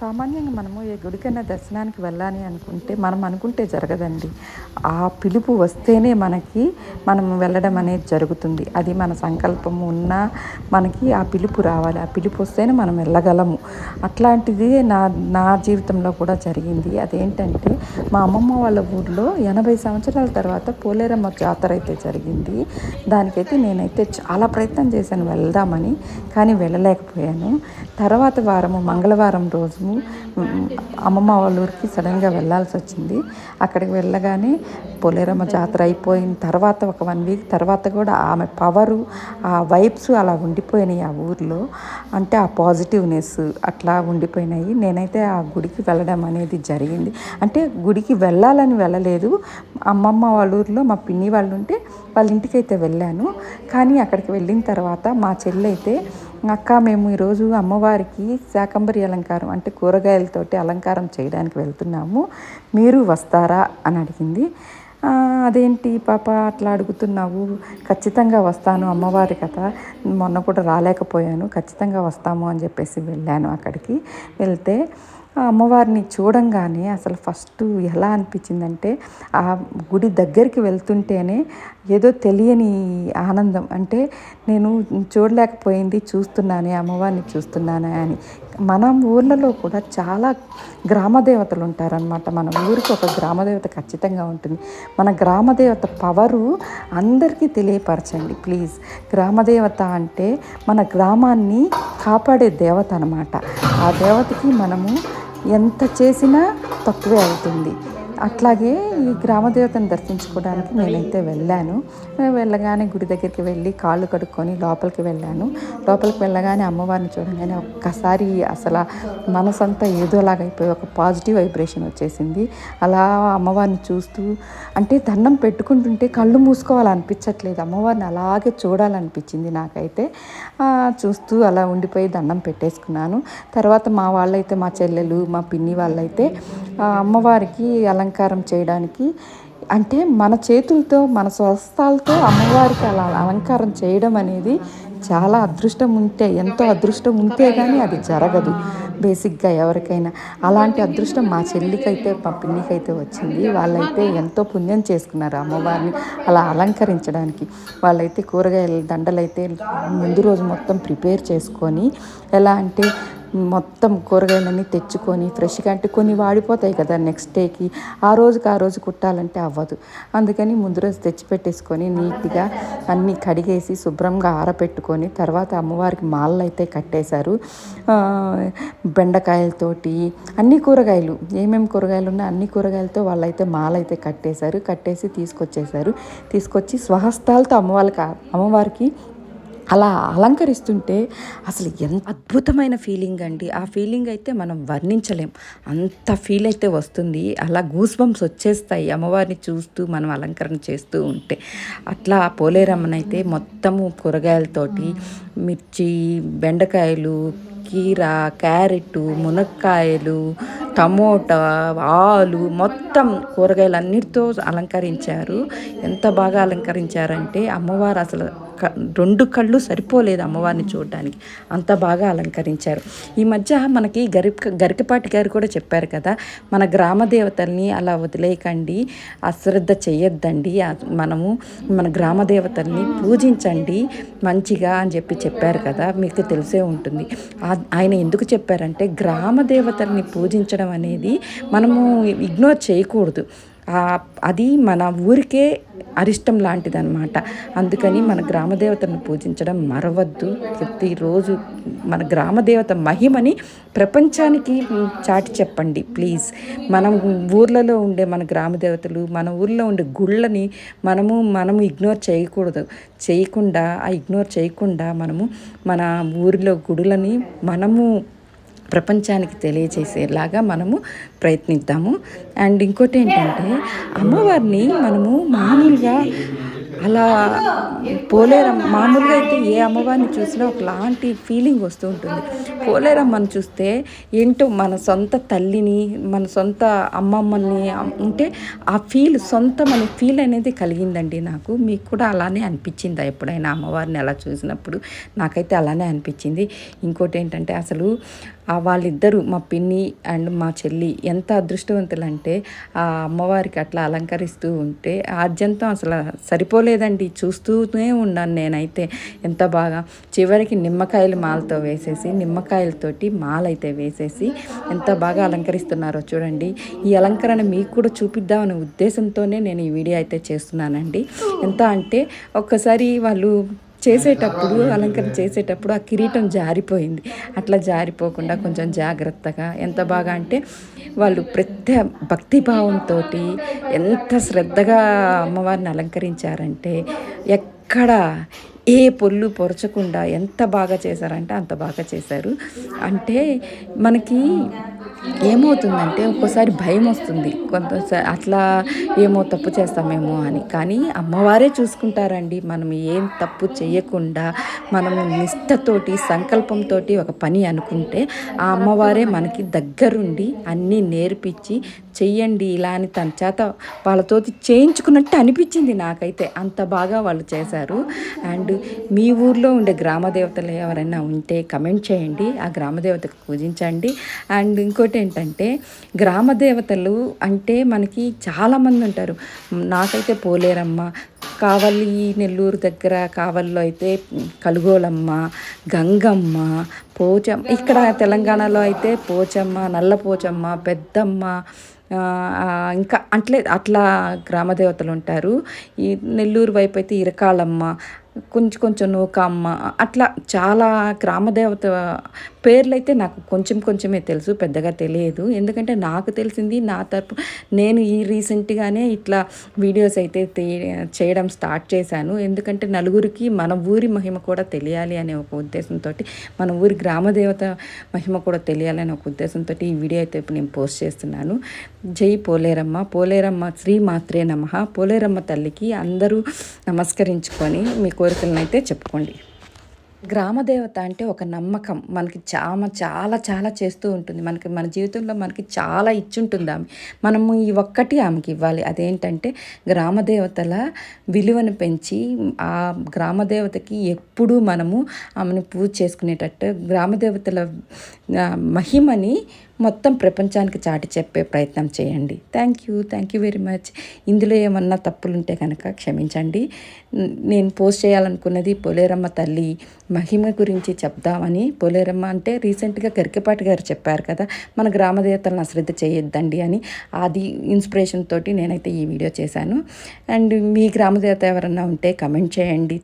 సామాన్యంగా మనము ఏ గుడికైనా దర్శనానికి వెళ్ళాలి అనుకుంటే మనం అనుకుంటే జరగదండి. ఆ పిలుపు వస్తేనే మనకి మనం వెళ్ళడం అనేది జరుగుతుంది. అది మన సంకల్పం ఉన్నా మనకి ఆ పిలుపు రావాలి. ఆ పిలుపు వస్తేనే మనం వెళ్ళగలము. అట్లాంటిది నా నా జీవితంలో కూడా జరిగింది. అదేంటంటే మా అమ్మమ్మ వాళ్ళ ఊర్లో ఎనభై సంవత్సరాల తర్వాత పోలేరమ్మ జాతర అయితే జరిగింది. దానికైతే నేనైతే చాలా ప్రయత్నం చేశాను వెళ్దామని కానీ వెళ్ళలేకపోయాను. తర్వాత వారము మంగళవారం రోజు అమ్మమ్మ వాళ్ళ ఊరికి సడన్గా వెళ్ళాల్సి వచ్చింది. అక్కడికి వెళ్ళగానే పోలేరమ్మ జాతర అయిపోయిన తర్వాత ఒక వన్ వీక్ తర్వాత కూడా ఆమె పవరు ఆ వైబ్స్ అలా ఉండిపోయినాయి ఆ ఊర్లో. అంటే ఆ పాజిటివ్నెస్ అట్లా ఉండిపోయినాయి. నేనైతే ఆ గుడికి వెళ్ళడం అనేది జరిగింది. అంటే గుడికి వెళ్ళాలని వెళ్ళలేదు. అమ్మమ్మ వాళ్ళ ఊర్లో మా పిన్ని వాళ్ళు ఉంటే వాళ్ళ ఇంటికి అయితే వెళ్ళాను. కానీ అక్కడికి వెళ్ళిన తర్వాత మా చెల్లి అయితే అక్క మేము ఈరోజు అమ్మవారికి శాకంబరి అలంకారం అంటే కూరగాయలతోటి అలంకారం చేయడానికి వెళ్తున్నాము. మీరు వస్తారా అని అడిగింది. అదేంటి పాప అట్లా అడుగుతున్నావు? ఖచ్చితంగా వస్తాను అమ్మవారి కథ. మొన్న కూడా రాలేకపోయాను. ఖచ్చితంగా వస్తాము అని చెప్పేసి వెళ్ళాను అక్కడికి. వెళ్తే అమ్మవారిని చూడంగానే అసలు ఫస్ట్ ఎలా అనిపించిందంటే ఆ గుడి దగ్గరికి వెళ్తుంటేనే ఏదో తెలియని ఆనందం. అంటే నేను చూడలేకపోయింది చూస్తున్నానే అమ్మవారిని చూస్తున్నానే అని. మన ఊర్లలో కూడా చాలా గ్రామదేవతలు ఉంటారనమాట మన ఊరికి ఒక గ్రామదేవత ఖచ్చితంగా ఉంటుంది. మన గ్రామదేవత పవరు అందరికీ తెలియపరచండి ప్లీజ్. గ్రామదేవత అంటే మన గ్రామాన్ని కాపాడే దేవత అనమాట ఆ దేవతకి మనము ఎంత చేసినా తక్కువే అవుతుంది. అట్లాగే ఈ గ్రామదేవతను దర్శించుకోవడానికి నేనైతే వెళ్ళాను. వెళ్ళగానే గుడి దగ్గరికి వెళ్ళి కాళ్ళు కడుక్కొని లోపలికి వెళ్ళాను. లోపలికి వెళ్ళగానే అమ్మవారిని చూడగానే ఒక్కసారి అసలు మనసంతా ఏదోలాగైపోయి ఒక పాజిటివ్ వైబ్రేషన్ వచ్చేసింది. అలా అమ్మవారిని చూస్తూ అంటే దండం పెట్టుకుంటుంటే కళ్ళు మూసుకోవాలనిపించట్లేదు. అమ్మవారిని అలాగే చూడాలనిపించింది నాకైతే. చూస్తూ అలా ఉండిపోయి దండం పెట్టేసుకున్నాను. తర్వాత మా వాళ్ళైతే మా చెల్లెలు మా పిన్ని వాళ్ళైతే అమ్మవారికి అలంకారం చేయడానికి. అంటే మన చేతులతో మన స్వస్థాలతో అమ్మవారికి అలా అలంకారం చేయడం అనేది చాలా అదృష్టం ఉంటే ఎంతో అదృష్టం ఉంటే కానీ అది జరగదు. బేసిక్గా ఎవరికైనా. అలాంటి అదృష్టం మా చెల్లికైతే మా పిన్నికైతే వచ్చింది. వాళ్ళైతే ఎంతో పుణ్యం చేసుకున్నారు అమ్మవారిని అలా అలంకరించడానికి. వాళ్ళైతే కూరగాయల దండలైతే ముందు రోజు మొత్తం ప్రిపేర్ చేసుకొని ఎలా అంటే మొత్తం కూరగాయలన్నీ తెచ్చుకొని ఫ్రెష్గా అంటే కొన్ని వాడిపోతాయి కదా నెక్స్ట్ డేకి ఆ రోజుకి ఆ రోజు కుట్టాలంటే అవ్వదు. అందుకని ముందు రోజు తెచ్చిపెట్టేసుకొని నీట్గా అన్నీ కడిగేసి శుభ్రంగా ఆరపెట్టుకొని తర్వాత అమ్మవారికి మాలలు అయితే కట్టేశారు బెండకాయలతోటి అన్ని కూరగాయలు ఏమేమి కూరగాయలు ఉన్నా అన్ని కూరగాయలతో వాళ్ళైతే మాలైతే కట్టేశారు. కట్టేసి తీసుకొచ్చేసారు తీసుకొచ్చి స్వహస్తాలతో అమ్మవారికి అమ్మవారికి అలా అలంకరిస్తుంటే అసలు ఎంత అద్భుతమైన ఫీలింగ్ అండి. ఆ ఫీలింగ్ అయితే మనం వర్ణించలేం. అంత ఫీల్ అయితే వస్తుంది. అలా గూస్ బంప్స్ వచ్చేస్తాయి అమ్మవారిని చూస్తూ మనం అలంకరణ చేస్తూ ఉంటే. అట్లా పోలేరమ్మనైతే మొత్తము కూరగాయలతోటి మిర్చి బెండకాయలు కీర క్యారెట్ మునక్కాయలు టమోటా ఆలు మొత్తం కూరగాయలు అన్నిటితో అలంకరించారు. ఎంత బాగా అలంకరించారంటే అమ్మవారు అసలు రెండు కళ్ళు సరిపోలేదు అమ్మవారిని చూడడానికి. అంత బాగా అలంకరించారు. ఈ మధ్య మనకి గరి గరికపాటి గారు కూడా చెప్పారు కదా మన గ్రామ దేవతల్ని అలా వదిలేయకండి అశ్రద్ధ చేయొద్దండి మనము మన గ్రామ దేవతల్ని పూజించండి మంచిగా అని చెప్పి చెప్పారు కదా మీకు తెలిసే ఉంటుంది. ఆయన ఎందుకు చెప్పారంటే గ్రామ దేవతల్ని పూజించడం అనేది మనము ఇగ్నోర్ చేయకూడదు. అది మన ఊరికే అరిష్టం లాంటిదన్నమాట. అందుకని మన గ్రామదేవతను పూజించడం మరవద్దు. ప్రతిరోజు మన గ్రామదేవత మహిమని ప్రపంచానికి చాటి చెప్పండి ప్లీజ్. మనం ఊర్లలో ఉండే మన గ్రామదేవతలు మన ఊర్లో ఉండే గుళ్ళని మనము మనము ఇగ్నోర్ చేయకూడదు. చేయకుండా ఆ ఇగ్నోర్ చేయకుండా మనము మన ఊరిలో గుడులని మనము ప్రపంచానికి తెలియజేసేలాగా మనము ప్రయత్నిద్దాము. అండ్ ఇంకోటి ఏంటంటే అమ్మవారిని మనము మామూలుగా అలా పోలేరమ్మ మామూలుగా అయితే ఏ అమ్మవారిని చూసినా ఒకలాంటి ఫీలింగ్ వస్తూ ఉంటుంది. పోలేరమ్మని చూస్తే ఏంటో మన సొంత తల్లిని మన సొంత అమ్మమ్మని ఉంటే ఆ ఫీల్ సొంత మన ఫీల్ అనేది కలిగిందండి నాకు. మీకు కూడా అలానే అనిపించిందా ఎప్పుడైనా అమ్మవారిని అలా చూసినప్పుడు? నాకైతే అలానే అనిపించింది. ఇంకోటి ఏంటంటే అసలు వాళ్ళిద్దరూ మా పిన్ని అండ్ మా చెల్లి ఎంత అదృష్టవంతులు అంటే ఆ అమ్మవారికి అట్లా అలంకరిస్తూ ఉంటే ఆద్యంతం అసలు లేదండి చూస్తూనే ఉన్నాను నేనైతే. ఎంత బాగా. చివరికి నిమ్మకాయలు మాలతో వేసేసి నిమ్మకాయలతోటి మాలైతే వేసేసి ఎంత బాగా అలంకరిస్తున్నారో చూడండి. ఈ అలంకరణ మీకు కూడా చూపిద్దామనే ఉద్దేశంతోనే నేను ఈ వీడియో అయితే చేస్తున్నానండి. ఎంత అంటే ఒక్కసారి వాళ్ళు చేసేటప్పుడు అలంకరణ చేసేటప్పుడు ఆ కిరీటం జారిపోయింది. అట్లా జారిపోకుండా కొంచెం జాగ్రత్తగా ఎంత బాగా అంటే వాళ్ళు ప్రత్య భక్తిభావంతో ఎంత శ్రద్ధగా అమ్మవారిని అలంకరించారంటే ఎక్కడ ఏ పొల్లు పొరచకుండా ఎంత బాగా చేశారంటే అంత బాగా చేశారు. అంటే మనకి ఏమవుతుందంటే ఒక్కోసారి భయం వస్తుంది. కొంత అట్లా ఏమో తప్పు చేస్తామేమో అని. కానీ అమ్మవారే చూసుకుంటారండి. మనం ఏం తప్పు చేయకుండా మనం నిష్టతోటి సంకల్పంతో ఒక పని అనుకుంటే ఆ అమ్మవారే మనకి దగ్గరుండి అన్నీ నేర్పించి చెయ్యండి ఇలా అని తన చేత వాళ్ళతో చేయించుకున్నట్టు అనిపించింది నాకైతే. అంత బాగా వాళ్ళు చేశారు. అండ్ మీ ఊర్లో ఉండే గ్రామ దేవతలు ఎవరైనా ఉంటే కమెంట్ చేయండి. ఆ గ్రామ దేవతకు పూజించండి. అండ్ ఇంకోటి ఏంటంటే గ్రామ దేవతలు అంటే మనకి చాలామంది ఉంటారు. నాకైతే పోలేరమ్మ కావలి నెల్లూరు దగ్గర కావల్లో అయితే కలుగోలమ్మ గంగమ్మ పోచమ్మ ఇక్కడ తెలంగాణలో అయితే పోచమ్మ నల్ల పోచమ్మ పెద్దమ్మ ఇంకా అట్లే అట్లా గ్రామదేవతలు ఉంటారు. ఈ నెల్లూరు వైపు అయితే ఇరకాలమ్మ కొంచెం కొంచెం నూకమ్మ అట్లా చాలా గ్రామదేవత పేర్లు అయితే నాకు కొంచెం కొంచెమే తెలుసు పెద్దగా తెలియదు. ఎందుకంటే నాకు తెలిసింది నా తరపు నేను ఈ రీసెంట్గానే ఇట్లా వీడియోస్ అయితే చేయడం స్టార్ట్ చేశాను. ఎందుకంటే నలుగురికి మన ఊరి మహిమ కూడా తెలియాలి అనే ఒక ఉద్దేశంతో మన ఊరి గ్రామదేవత మహిమ కూడా తెలియాలనే ఒక ఉద్దేశంతో ఈ వీడియో అయితే ఇప్పుడు నేను పోస్ట్ చేస్తున్నాను. జై పోలేరమ్మ. పోలేరమ్మ శ్రీ మాత్రే నమ. పోలేరమ్మ తల్లికి అందరూ నమస్కరించుకొని మీకు కోరికలనైతే అయితే చెప్పుకోండి గ్రామదేవత అంటే ఒక నమ్మకం. మనకి చామ చాలా చాలా చేస్తూ ఉంటుంది. మనకి మన జీవితంలో మనకి చాలా ఇచ్చుంటుంది ఆమె. మనము ఈ ఒక్కటి ఆమెకి ఇవ్వాలి. అదేంటంటే గ్రామదేవతల విలువను పెంచి ఆ గ్రామదేవతకి ఎప్పుడూ మనము ఆమెను పూజ చేసుకునేటట్టు గ్రామదేవతల మహిమని మొత్తం ప్రపంచానికి చాటి చెప్పే ప్రయత్నం చేయండి. Thank you thank you very much ఇందులో ఏమన్నా తప్పులుంటే కనుక క్షమించండి. నేను పోస్ట్ చేయాలనుకున్నది పోలేరమ్మ తల్లి మహిమ గురించి చెప్దామని. పోలేరమ్మ అంటే రీసెంట్గా కరికపాటి గారు చెప్పారు కదా మన గ్రామదేవతలను అశ్రద్ధ చేయొద్దండి అని. అది ఇన్స్పిరేషన్ తోటి నేనైతే ఈ వీడియో చేశాను. అండ్ మీ గ్రామదేవత ఎవరన్నా ఉంటే కమెంట్ చేయండి.